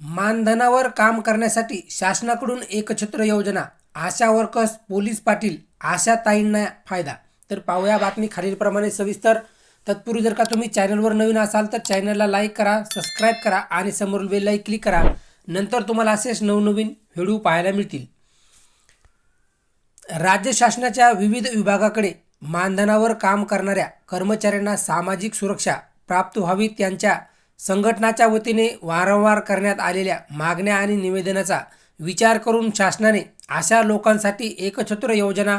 मानधनावर काम करण्यासाठी शासनाकडून एकछत्र योजना आशा वर्कर्स पोलीस पाटील आशा ताईंना फायदा. तर पाहूया बातमी खालीलप्रमाणे सविस्तर. तत्पूर्वी जर का तुम्ही चॅनलवर नवीन असाल तर चॅनलला लाईक करा सबस्क्राईब करा आणि समोरील बेलला क्लिक करा. नंतर तुम्हाला असेच नवनवीन व्हिडिओ पाहायला मिळतील. राज्य शासनाच्या विविध विभागाकडे मानधनावर काम करणाऱ्या कर्मचाऱ्यांना सामाजिक सुरक्षा प्राप्त व्हावी त्यांच्या संघटनाच्या वतीने वारंवार करण्यात आलेल्या मागण्या आणि निवेदनाचा विचार करून शासनाने अशा लोकांसाठी एकछत्र योजना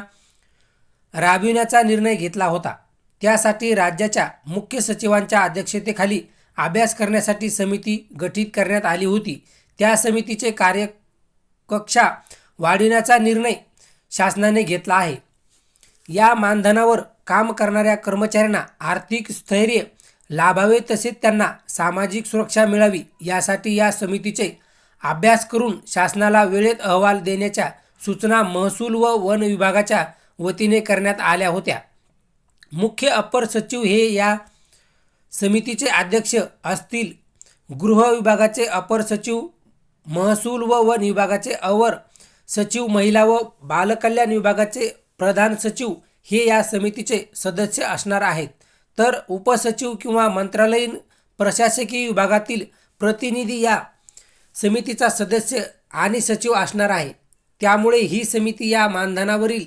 राबविण्याचा निर्णय घेतला होता. त्यासाठी राज्याच्या मुख्य सचिवांच्या अध्यक्षतेखाली अभ्यास करण्यासाठी समिती गठीत करण्यात आली होती. त्या समितीचे कार्यकक्षा वाढविण्याचा निर्णय शासनाने घेतला आहे. या मानधनावर काम करणाऱ्या कर्मचाऱ्यांना आर्थिक स्थैर्य लाभावे तसेच त्यांना सामाजिक सुरक्षा मिळावी यासाठी या समितीचे अभ्यास करून शासनाला वेळेत अहवाल देण्याच्या सूचना महसूल व वन विभागाच्या वतीने करण्यात आल्या होत्या. मुख्य अपर सचिव हे या समितीचे अध्यक्ष असतील. गृह विभागाचे अपर सचिव महसूल व वन विभागाचे अवर सचिव महिला व बालकल्याण विभागाचे प्रधान सचिव हे या समितीचे सदस्य असणार आहेत. तर उपसचिव किंवा मंत्रालयीन प्रशासकीय विभागातील प्रतिनिधी या समितीचा सदस्य आणि सचिव असणार आहे. त्यामुळे ही समिती या मानधनावरील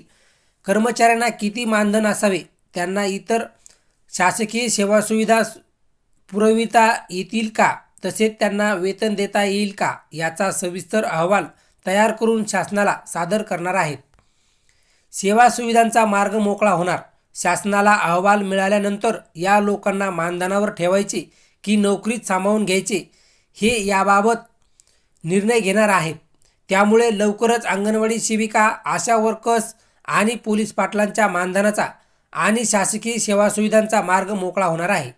कर्मचाऱ्यांना किती मानधन असावे त्यांना इतर शासकीय सेवा सुविधा पुरविता येतील का तसेच त्यांना वेतन देता येईल का याचा सविस्तर अहवाल तयार करून शासनाला सादर करणार आहेत. सेवा सुविधांचा मार्ग मोकळा होणार. शासनाला अहवाल मिळाल्यानंतर या लोकांना मानधनावर ठेवायचे की नोकरीत सामावून घ्यायचे हे याबाबत निर्णय घेणार आहेत. त्यामुळे लवकरच अंगणवाडी सेविका आशा वर्कर्स आणि पोलीस पाटलांच्या मानधनाचा आणि शासकीय सेवा सुविधांचा मार्ग मोकळा होणार आहे.